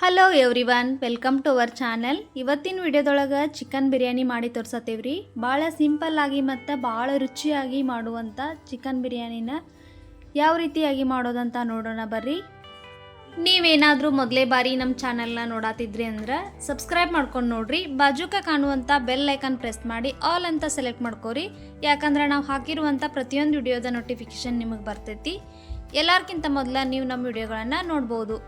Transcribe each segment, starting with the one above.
Hello everyone welcome to our channel ಇವತ್ತಿನ ವಿಡಿಯೋದೊಳಗೆ chicken biryani ಮಾಡಿ ತೋರ್ಸತ್ತೇವ್ರಿ. ಭಾಳ ಸಿಂಪಲ್ ಆಗಿ ಮತ್ತು ಭಾಳ ರುಚಿಯಾಗಿ ಮಾಡುವಂಥ ಚಿಕನ್ ಬಿರಿಯಾನಿನ ಯಾವ ರೀತಿಯಾಗಿ ಮಾಡೋದಂತ ನೋಡೋಣ ಬರ್ರಿ. ನೀವೇನಾದರೂ ಮೊದಲೇ ಬಾರಿ ನಮ್ಮ ಚಾನಲ್ನ ನೋಡಾತಿದ್ರಿ ಅಂದ್ರೆ ಸಬ್ಸ್ಕ್ರೈಬ್ ಮಾಡ್ಕೊಂಡು ನೋಡ್ರಿ. ಬಾಜುಕ ಕಾಣುವಂಥ ಬೆಲ್ ಐಕನ್ ಪ್ರೆಸ್ ಮಾಡಿ ಆಲ್ ಅಂತ ಸೆಲೆಕ್ಟ್ ಮಾಡ್ಕೋರಿ. ಯಾಕಂದ್ರೆ ನಾವು ಹಾಕಿರುವಂಥ ಪ್ರತಿಯೊಂದು ವಿಡಿಯೋದ ನೋಟಿಫಿಕೇಶನ್ ನಿಮಗೆ ಬರ್ತೈತಿ. ಎಲ್ಲರ್ಕಿಂತ ಮೊದಲ ನೀವು ನಮ್ಮ ವಿಡಿಯೋಗಳನ್ನು ನೋಡ್ಬೋದು.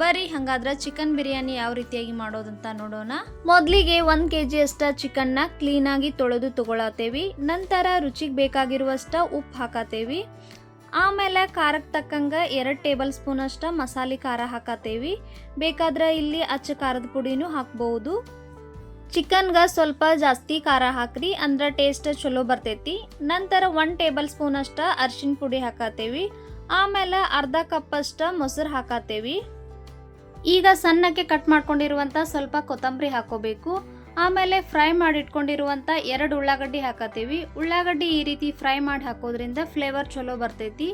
ಬರೀ ಹಂಗಾದ್ರೆ ಚಿಕನ್ ಬಿರಿಯಾನಿ ಯಾವ ರೀತಿಯಾಗಿ ಮಾಡೋದಂತ ನೋಡೋಣ. ಮೊದಲಿಗೆ ಒಂದು ಕೆ ಜಿ ಅಷ್ಟ ಚಿಕನ್ನ ಕ್ಲೀನಾಗಿ ತೊಳೆದು ತಗೊಳತೇವಿ ನಂತರ ರುಚಿಗೆ ಬೇಕಾಗಿರುವಷ್ಟ ಉಪ್ಪು ಹಾಕತೇವಿ ಆಮೇಲೆ ಖಾರಕ್ಕೆ ತಕ್ಕಂಗೆ ಎರಡು ಟೇಬಲ್ ಸ್ಪೂನ್ ಅಷ್ಟ ಮಸಾಲೆ ಖಾರ ಹಾಕತೇವಿ ಬೇಕಾದ್ರೆ ಇಲ್ಲಿ ಅಚ್ಚ ಖಾರದ ಪುಡಿನೂ ಹಾಕ್ಬಹುದು ಚಿಕನ್ಗೆ ಸ್ವಲ್ಪ ಜಾಸ್ತಿ ಖಾರ ಹಾಕ್ರಿ, ಅಂದ್ರೆ ಟೇಸ್ಟ್ ಚಲೋ ಬರ್ತೈತಿ. ನಂತರ ಒನ್ ಟೇಬಲ್ ಸ್ಪೂನ್ ಅಷ್ಟ ಅರ್ಶಿನ ಪುಡಿ ಹಾಕತೇವಿ ಆಮೇಲೆ ಅರ್ಧ ಕಪ್ ಅಷ್ಟ ಮೊಸರು ಹಾಕತ್ತೇವಿ. ಈಗ ಸಣ್ಣಕ್ಕೆ ಕಟ್ ಮಾಡ್ಕೊಂಡಿರುವಂಥ ಸ್ವಲ್ಪ ಕೊತ್ತಂಬರಿ ಹಾಕೋಬೇಕು. ಆಮೇಲೆ ಫ್ರೈ ಮಾಡಿಟ್ಕೊಂಡಿರುವಂಥ ಎರಡು ಉಳ್ಳಾಗಡ್ಡಿ ಹಾಕತ್ತೀವಿ. ಉಳ್ಳಾಗಡ್ಡಿ ಈ ರೀತಿ ಫ್ರೈ ಮಾಡಿ ಹಾಕೋದ್ರಿಂದ ಫ್ಲೇವರ್ ಚಲೋ ಬರ್ತೈತಿ.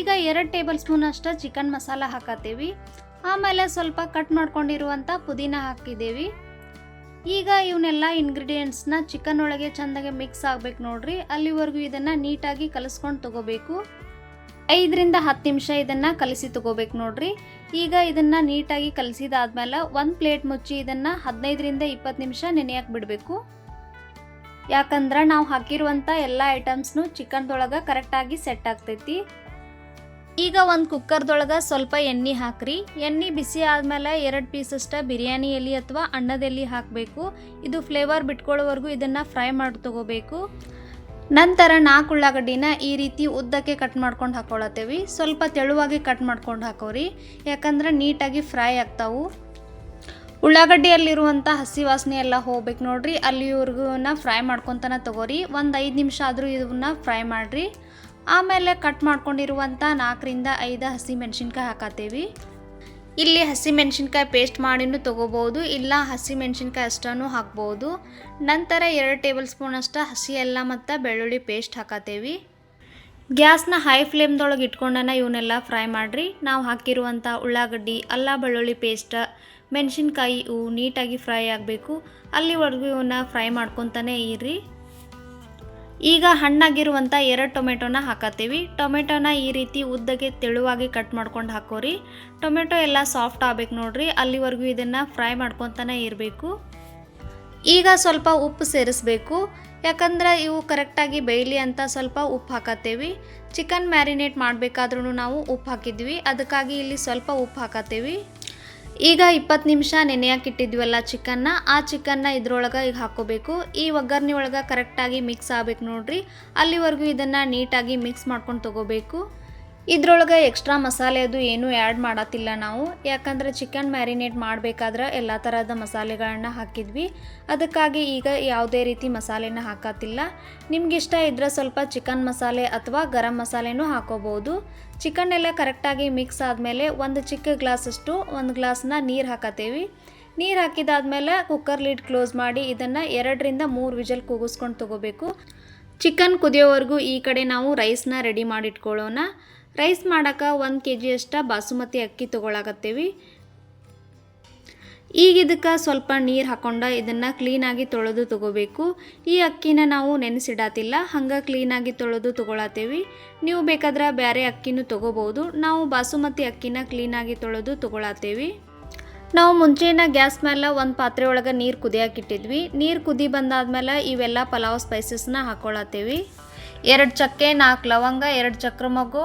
ಈಗ ಎರಡು ಟೇಬಲ್ ಸ್ಪೂನ್ ಅಷ್ಟ ಚಿಕನ್ ಮಸಾಲ ಹಾಕತ್ತೀವಿ. ಆಮೇಲೆ ಸ್ವಲ್ಪ ಕಟ್ ಮಾಡ್ಕೊಂಡಿರುವಂಥ ಪುದೀನ ಹಾಕಿದ್ದೀವಿ. ಈಗ ಇವನ್ನೆಲ್ಲ ಇಂಗ್ರೀಡಿಯೆಂಟ್ಸ್ನ ಚಿಕನ್ ಒಳಗೆ ಚೆಂದಾಗಿ ಮಿಕ್ಸ್ ಆಗ್ಬೇಕು ನೋಡ್ರಿ. ಅಲ್ಲಿವರೆಗೂ ಇದನ್ನು ನೀಟಾಗಿ ಕಲಿಸ್ಕೊಂಡು ತಗೋಬೇಕು. ಐದರಿಂದ ಹತ್ತು ನಿಮಿಷ ಇದನ್ನು ಕಲಸಿ ತಗೋಬೇಕು ನೋಡ್ರಿ. ಈಗ ಇದನ್ನು ನೀಟಾಗಿ ಕಲಸಿದಾದ್ಮೇಲೆ ಒಂದು ಪ್ಲೇಟ್ ಮುಚ್ಚಿ ಇದನ್ನು ಹದಿನೈದರಿಂದ ಇಪ್ಪತ್ತು ನಿಮಿಷ ನೆನೆಯಕ್ಕೆ ಬಿಡಬೇಕು. ಯಾಕಂದ್ರೆ ನಾವು ಹಾಕಿರುವಂಥ ಎಲ್ಲ ಐಟಮ್ಸ್ನು ಚಿಕನ್ದೊಳಗೆ ಕರೆಕ್ಟಾಗಿ ಸೆಟ್ ಆಗ್ತೈತಿ. ಈಗ ಒಂದು ಕುಕ್ಕರ್ದೊಳಗೆ ಸ್ವಲ್ಪ ಎಣ್ಣೆ ಹಾಕ್ರಿ. ಎಣ್ಣೆ ಬಿಸಿ ಆದಮೇಲೆ ಎರಡು ಪೀಸಷ್ಟು ಬಿರಿಯಾನಿ ಎಲೆ ಅಥವಾ ಅನ್ನದ ಹಾಕಬೇಕು. ಇದು ಫ್ಲೇವರ್ ಬಿಟ್ಕೊಳ್ಳೋವರೆಗೂ ಇದನ್ನು ಫ್ರೈ ಮಾಡಿ ತಗೋಬೇಕು. ನಂತರ ನಾಲ್ಕು ಉಳ್ಳಾಗಡ್ಡಿನ ಈ ರೀತಿ ಉದ್ದಕ್ಕೆ ಕಟ್ ಮಾಡ್ಕೊಂಡು ಹಾಕೊಳತ್ತೇವಿ. ಸ್ವಲ್ಪ ತೆಳುವಾಗಿ ಕಟ್ ಮಾಡ್ಕೊಂಡು ಹಾಕೋರಿ. ಯಾಕಂದ್ರೆ ನೀಟಾಗಿ ಫ್ರೈ ಆಗ್ತಾವು. ಉಳ್ಳಾಗಡ್ಡಿಯಲ್ಲಿರುವಂಥ ಹಸಿ ವಾಸನೆ ಎಲ್ಲ ಹೋಗ್ಬೇಕು ನೋಡ್ರಿ. ಅಲ್ಲಿವರೆಗೂನ ಫ್ರೈ ಮಾಡ್ಕೊತಾನೆ ತಗೋರಿ. ಒಂದು ಐದು ನಿಮಿಷ ಆದರೂ ಇದನ್ನ ಫ್ರೈ ಮಾಡಿರಿ. ಆಮೇಲೆ ಕಟ್ ಮಾಡ್ಕೊಂಡಿರುವಂಥ ನಾಲ್ಕರಿಂದ ಐದು ಹಸಿ ಮೆಣಸಿನ್ಕಾಯಿ ಹಾಕತ್ತೇವಿ. ಇಲ್ಲಿ ಹಸಿ ಮೆಣಸಿನ್ಕಾಯಿ ಪೇಸ್ಟ್ ಮಾಡಿನೂ ತೊಗೋಬೋದು, ಇಲ್ಲ ಹಸಿ ಮೆಣಸಿನ್ಕಾಯಿ ಅಷ್ಟೂ ಹಾಕ್ಬೋದು. ನಂತರ ಎರಡು ಟೇಬಲ್ ಸ್ಪೂನ್ ಅಷ್ಟು ಹಸಿ ಎಲ್ಲ ಮತ್ತು ಬೆಳ್ಳುಳ್ಳಿ ಪೇಸ್ಟ್ ಹಾಕತ್ತೇವೆ ಗ್ಯಾಸ್ನ ಹೈ ಫ್ಲೇಮ್ದೊಳಗೆ ಇಟ್ಕೊಂಡನ ಇವನ್ನೆಲ್ಲ ಫ್ರೈ ಮಾಡಿರಿ. ನಾವು ಹಾಕಿರುವಂಥ ಉಳ್ಳಾಗಡ್ಡಿ, ಅಲ್ಲ ಬೆಳ್ಳುಳ್ಳಿ ಪೇಸ್ಟ್ ಮೆಣಸಿನ್ಕಾಯಿ ಇವು ನೀಟಾಗಿ ಫ್ರೈ ಆಗಬೇಕು. ಅಲ್ಲಿವರೆಗೂ ಇವನ್ನ ಫ್ರೈ ಮಾಡ್ಕೊತಾನೆ ಇರ್ರಿ. ಈಗ ಹಣ್ಣಾಗಿರುವಂಥ ಎರಡು ಟೊಮೆಟೊನ ಹಾಕತ್ತೀವಿ. ಟೊಮೆಟೊನ ಈ ರೀತಿ ಉದ್ದಗೆ ತೆಳುವಾಗಿ ಕಟ್ ಮಾಡ್ಕೊಂಡು ಹಾಕೋರಿ. ಟೊಮೆಟೊ ಎಲ್ಲ ಸಾಫ್ಟ್ ಆಗ್ಬೇಕು ನೋಡ್ರಿ. ಅಲ್ಲಿವರೆಗೂ ಇದನ್ನು ಫ್ರೈ ಮಾಡ್ಕೊತಾನೆ ಇರಬೇಕು. ಈಗ ಸ್ವಲ್ಪ ಉಪ್ಪು ಸೇರಿಸ್ಬೇಕು. ಯಾಕಂದ್ರೆ ಇವು ಕರೆಕ್ಟಾಗಿ ಬೇಯಲಿ ಅಂತ ಸ್ವಲ್ಪ ಉಪ್ಪು ಹಾಕತ್ತೇವಿ. ಚಿಕನ್ ಮ್ಯಾರಿನೇಟ್ ಮಾಡಬೇಕಾದ್ರೂ ನಾವು ಉಪ್ಪು ಹಾಕಿದ್ವಿ. ಅದಕ್ಕಾಗಿ ಇಲ್ಲಿ ಸ್ವಲ್ಪ ಉಪ್ಪು ಹಾಕತ್ತೇವಿ. ಈಗ ಇಪ್ಪತ್ತು ನಿಮಿಷ ನೆನೆಯಕ್ಕೆ ಇಟ್ಟಿದ್ವಲ್ಲ ಚಿಕನ್ನ, ಆ ಚಿಕನ್ನ ಇದ್ರೊಳಗೆ ಈಗ ಹಾಕೋಬೇಕು. ಈ ಒಗ್ಗರಣೆ ಒಳಗೆ ಕರೆಕ್ಟಾಗಿ ಮಿಕ್ಸ್ ಆಗ್ಬೇಕು ನೋಡ್ರಿ. ಅಲ್ಲಿವರೆಗೂ ಇದನ್ನು ನೀಟಾಗಿ ಮಿಕ್ಸ್ ಮಾಡ್ಕೊಂಡು ತಗೋಬೇಕು. ಇದ್ರೊಳಗೆ ಎಕ್ಸ್ಟ್ರಾ ಮಸಾಲೆ ಅದು ಏನೂ ಆ್ಯಡ್ ಮಾಡತ್ತಿಲ್ಲ ನಾವು. ಯಾಕಂದ್ರೆ ಚಿಕನ್ ಮ್ಯಾರಿನೇಟ್ ಮಾಡಬೇಕಾದ್ರೆ ಎಲ್ಲ ಥರದ ಮಸಾಲೆಗಳನ್ನ ಹಾಕಿದ್ವಿ. ಅದಕ್ಕಾಗಿ ಈಗ ಯಾವುದೇ ರೀತಿ ಮಸಾಲೆನ ಹಾಕತ್ತಿಲ್ಲ ನಿಮಗಿಷ್ಟ ಇದ್ರೆ ಸ್ವಲ್ಪ ಚಿಕನ್ ಮಸಾಲೆ ಅಥವಾ ಗರಂ ಮಸಾಲೆನೂ ಹಾಕೋಬೋದು. ಚಿಕನ್ ಎಲ್ಲ ಕರೆಕ್ಟಾಗಿ ಮಿಕ್ಸ್ ಆದಮೇಲೆ ಒಂದು ಚಿಕ್ಕ ಗ್ಲಾಸಷ್ಟು, ಒಂದು ಗ್ಲಾಸ್ನ ನೀರು ಹಾಕತ್ತೇವೆ ನೀರು ಹಾಕಿದಾದ್ಮೇಲೆ ಕುಕ್ಕರ್ ಲಿಡ್ ಕ್ಲೋಸ್ ಮಾಡಿ ಇದನ್ನು ಎರಡರಿಂದ ಮೂರು ವಿಜಲ್ ಕೂಗಿಸ್ಕೊಂಡು ತಗೋಬೇಕು. ಚಿಕನ್ ಕುದಿಯೋವರೆಗೂ ಈ ಕಡೆ ನಾವು ರೈಸ್ನ ರೆಡಿ ಮಾಡಿಟ್ಕೊಳ್ಳೋಣ. ರೈಸ್ ಮಾಡೋಕೆ ಒಂದು ಕೆ ಜಿ ಅಷ್ಟ ಬಾಸುಮತಿ ಅಕ್ಕಿ ತೊಗೊಳಕತ್ತೀವಿ. ಈಗ ಇದಕ್ಕೆ ಸ್ವಲ್ಪ ನೀರು ಹಾಕೊಂಡು ಇದನ್ನು ಕ್ಲೀನಾಗಿ ತೊಳೆದು ತೊಗೋಬೇಕು. ಈ ಅಕ್ಕಿನ ನಾವು ನೆನೆಸಿಡತ್ತಿಲ್ಲ ಹಂಗೆ ಕ್ಲೀನಾಗಿ ತೊಳೆದು ತೊಗೊಳತ್ತೀವಿ ನೀವು ಬೇಕಾದ್ರೆ ಬೇರೆ ಅಕ್ಕಿನೂ ತೊಗೋಬೋದು, ನಾವು ಬಾಸುಮತಿ ಅಕ್ಕಿನ ಕ್ಲೀನಾಗಿ ತೊಳೆದು ತೊಗೊಳತ್ತೀವಿ ನಾವು ಮುಂಚೆನ ಗ್ಯಾಸ್ ಮೇಲೆ ಒಂದು ಪಾತ್ರೆ ಒಳಗೆ ನೀರು ಕುದಿಯಾಕಿಟ್ಟಿದ್ವಿ. ನೀರು ಕುದಿ ಬಂದಾದ್ಮೇಲೆ ಇವೆಲ್ಲ ಪಲಾವ್ ಸ್ಪೈಸಸ್ನ ಹಾಕೊಳತ್ತೇವಿ ಎರಡು ಚಕ್ಕೆ ನಾಲ್ಕು ಲವಂಗ, ಎರಡು ಚಕ್ರ ಮಗು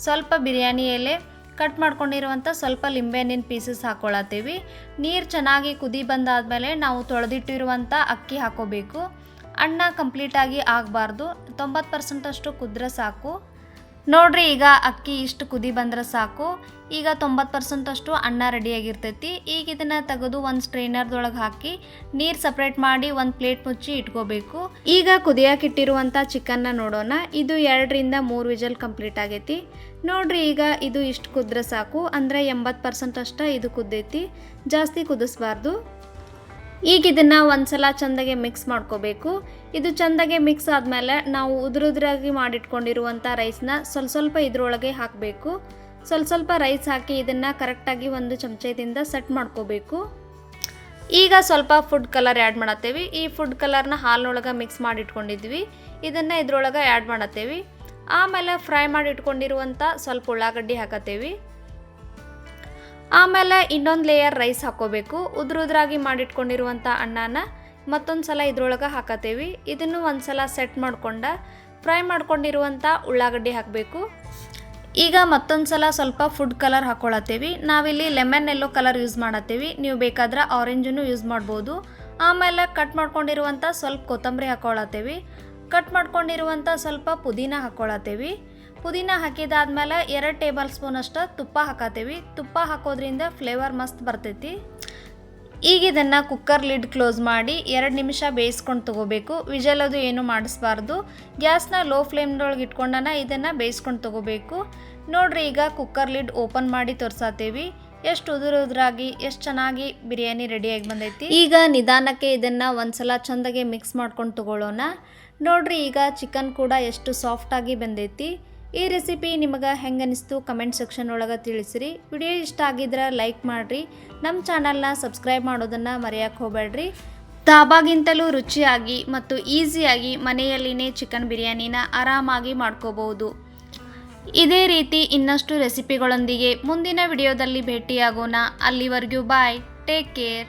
ಸ್ವಲ್ಪ ಬಿರಿಯಾನಿ ಎಲೆ, ಕಟ್ ಮಾಡ್ಕೊಂಡಿರುವಂಥ ಸ್ವಲ್ಪ ಲಿಂಬೆಹಣ್ಣಿನ ಪೀಸಸ್ ಹಾಕ್ಕೊಳತ್ತೀವಿ ನೀರು ಚೆನ್ನಾಗಿ ಕುದಿ ಬಂದಾದಮೇಲೆ ನಾವು ತೊಳೆದಿಟ್ಟಿರುವಂಥ ಅಕ್ಕಿ ಹಾಕೋಬೇಕು. ಅಣ್ಣ ಕಂಪ್ಲೀಟಾಗಿ ಆಗಬಾರ್ದು. ತೊಂಬತ್ತು ಪರ್ಸೆಂಟಷ್ಟು ಕುದ್ರೆ ಸಾಕು. ನೋಡ್ರಿ, ಈಗ ಅಕ್ಕಿ ಇಷ್ಟು ಕುದಿ ಬಂದ್ರೆ ಸಾಕು. ಈಗ ತೊಂಬತ್ತು ಪರ್ಸೆಂಟ್ ಅಷ್ಟು ಅನ್ನ ರೆಡಿಯಾಗಿರ್ತೈತಿ. ಈಗ ಇದನ್ನ ತೆಗೆದು ಒಂದು ಸ್ಟ್ರೈನರ್ದೊಳಗೆ ಹಾಕಿ ನೀರು ಸಪ್ರೇಟ್ ಮಾಡಿ ಒಂದು ಪ್ಲೇಟ್ ಮುಚ್ಚಿ ಇಟ್ಕೋಬೇಕು. ಈಗ ಕುದಿಯಾಕಿಟ್ಟಿರುವಂಥ ಚಿಕನ್ನ ನೋಡೋಣ. ಇದು ಎರಡರಿಂದ ಮೂರು ವಿಜಲ್ ಕಂಪ್ಲೀಟ್ ಆಗೈತಿ. ನೋಡ್ರಿ, ಈಗ ಇದು ಇಷ್ಟು ಕುದ್ರೆ ಸಾಕು. ಅಂದರೆ ಎಂಬತ್ತು ಪರ್ಸೆಂಟ್ ಅಷ್ಟ ಇದು ಕುದ್ದೈತಿ. ಜಾಸ್ತಿ ಕುದಿಸ್ಬಾರ್ದು. ಈಗ ಇದನ್ನು ಒಂದ್ಸಲ ಚೆಂದಾಗೆ ಮಿಕ್ಸ್ ಮಾಡ್ಕೋಬೇಕು. ಇದು ಚೆಂದಾಗೆ ಮಿಕ್ಸ್ ಆದಮೇಲೆ ನಾವು ಉದುರುದ್ರಾಗಿ ಮಾಡಿಟ್ಕೊಂಡಿರುವಂಥ ರೈಸ್ನ ಸ್ವಲ್ಪ ಸ್ವಲ್ಪ ಇದ್ರೊಳಗೆ ಹಾಕಬೇಕು. ಸ್ವಲ್ಪ ಸ್ವಲ್ಪ ರೈಸ್ ಹಾಕಿ ಇದನ್ನು ಕರೆಕ್ಟಾಗಿ ಒಂದು ಚಮಚದಿಂದ ಸೆಟ್ ಮಾಡ್ಕೋಬೇಕು. ಈಗ ಸ್ವಲ್ಪ ಫುಡ್ ಕಲರ್ ಆ್ಯಡ್ ಮಾಡತ್ತೇವಿ. ಈ ಫುಡ್ ಕಲರ್ನ ಹಾಲಿನೊಳಗೆ ಮಿಕ್ಸ್ ಮಾಡಿ ಇಟ್ಕೊಂಡಿದ್ವಿ ಇದನ್ನು ಇದ್ರೊಳಗೆ ಆ್ಯಡ್ ಮಾಡತ್ತೇವಿ. ಆಮೇಲೆ ಫ್ರೈ ಮಾಡಿ ಇಟ್ಕೊಂಡಿರುವಂಥ ಸ್ವಲ್ಪ ಉಳ್ಳಾಗಡ್ಡಿ ಹಾಕತ್ತೇವಿ. ಆಮೇಲೆ ಇನ್ನೊಂದು ಲೇಯರ್ ರೈಸ್ ಹಾಕೋಬೇಕು. ಉದ್ರುದ್ರಾಗಿ ಮಾಡಿಟ್ಕೊಂಡಿರುವಂಥ ಅನ್ನನ ಮತ್ತೊಂದು ಸಲ ಇದ್ರೊಳಗೆ ಹಾಕತ್ತೇವಿ ಇದನ್ನು ಒಂದು ಸಲ ಸೆಟ್ ಮಾಡ್ಕೊಂಡ ಫ್ರೈ ಮಾಡ್ಕೊಂಡಿರುವಂಥ ಉಳ್ಳಾಗಡ್ಡಿ ಹಾಕಬೇಕು. ಈಗ ಮತ್ತೊಂದು ಸಲ ಸ್ವಲ್ಪ ಫುಡ್ ಕಲರ್ ಹಾಕ್ಕೊಳತ್ತೇವಿ ನಾವಿಲ್ಲಿ ಲೆಮನ್ ಎಲ್ಲೋ ಕಲರ್ ಯೂಸ್ ಮಾಡತ್ತೇವಿ. ನೀವು ಬೇಕಾದ್ರೆ ಆರೆಂಜನ್ನು ಯೂಸ್ ಮಾಡ್ಬೋದು. ಆಮೇಲೆ ಕಟ್ ಮಾಡ್ಕೊಂಡಿರುವಂಥ ಸ್ವಲ್ಪ ಕೊತ್ತಂಬರಿ ಹಾಕ್ಕೊಳತ್ತೇವಿ ಕಟ್ ಮಾಡ್ಕೊಂಡಿರುವಂಥ ಸ್ವಲ್ಪ ಪುದೀನ ಹಾಕ್ಕೊಳತ್ತೇವಿ ಪುದೀನ ಹಾಕಿದಾದ್ಮೇಲೆ ಎರಡು ಟೇಬಲ್ ಸ್ಪೂನ್ ಅಷ್ಟು ತುಪ್ಪ ಹಾಕತ್ತೇವಿ. ತುಪ್ಪ ಹಾಕೋದ್ರಿಂದ ಫ್ಲೇವರ್ ಮಸ್ತ್ ಬರ್ತೈತಿ. ಈಗ ಇದನ್ನು ಕುಕ್ಕರ್ ಲಿಡ್ ಕ್ಲೋಸ್ ಮಾಡಿ ಎರಡು ನಿಮಿಷ ಬೇಯಿಸ್ಕೊಂಡು ತೊಗೋಬೇಕು. ವಿಜಲ್ ಅದು ಏನು ಮಾಡಿಸ್ಬಾರ್ದು. ಗ್ಯಾಸ್ನ ಲೋ ಫ್ಲೇಮ್ನೊಳಗೆ ಇಟ್ಕೊಂಡನ ಇದನ್ನು ಬೇಯಿಸ್ಕೊಂಡು ತೊಗೋಬೇಕು. ನೋಡ್ರಿ ಈಗ ಕುಕ್ಕರ್ ಲಿಡ್ ಓಪನ್ ಮಾಡಿ ತೋರ್ಸಾತೇವಿ. ಎಷ್ಟು ಉದುರು ಉದುರಾಗಿ, ಎಷ್ಟು ಚೆನ್ನಾಗಿ ಬಿರಿಯಾನಿ ರೆಡಿಯಾಗಿ ಬಂದೈತಿ. ಈಗ ನಿಧಾನಕ್ಕೆ ಇದನ್ನು ಒಂದ್ಸಲ ಚಂದಗೆ ಮಿಕ್ಸ್ ಮಾಡ್ಕೊಂಡು ತೊಗೊಳ್ಳೋಣ. ನೋಡ್ರಿ ಈಗ ಚಿಕನ್ ಕೂಡ ಎಷ್ಟು ಸಾಫ್ಟಾಗಿ ಬಂದೈತಿ. ಈ ರೆಸಿಪಿ ನಿಮಗೆ ಹೆಂಗೆ ಅನಿಸ್ತು ಕಮೆಂಟ್ ಸೆಕ್ಷನ್ ಒಳಗೆ ತಿಳಿಸಿರಿ. ವಿಡಿಯೋ ಇಷ್ಟ ಆಗಿದ್ರೆ ಲೈಕ್ ಮಾಡಿರಿ. ನಮ್ಮ ಚಾನಲ್ನ ಸಬ್ಸ್ಕ್ರೈಬ್ ಮಾಡೋದನ್ನು ಮರೆಯೋಕ್ಕೆ ಹೋಗಬೇಡ್ರಿ. ದಾಬಾಗಿಂತಲೂ ರುಚಿಯಾಗಿ ಮತ್ತು ಈಸಿಯಾಗಿ ಮನೆಯಲ್ಲಿನೇ ಚಿಕನ್ ಬಿರಿಯಾನಿನ ಆರಾಮಾಗಿ ಮಾಡ್ಕೋಬಹುದು. ಇದೇ ರೀತಿ ಇನ್ನಷ್ಟು ರೆಸಿಪಿಗಳೊಂದಿಗೆ ಮುಂದಿನ ವಿಡಿಯೋದಲ್ಲಿ ಭೇಟಿಯಾಗೋಣ. ಅಲ್ಲಿವರೆಗೂ ಬಾಯ್. Take care.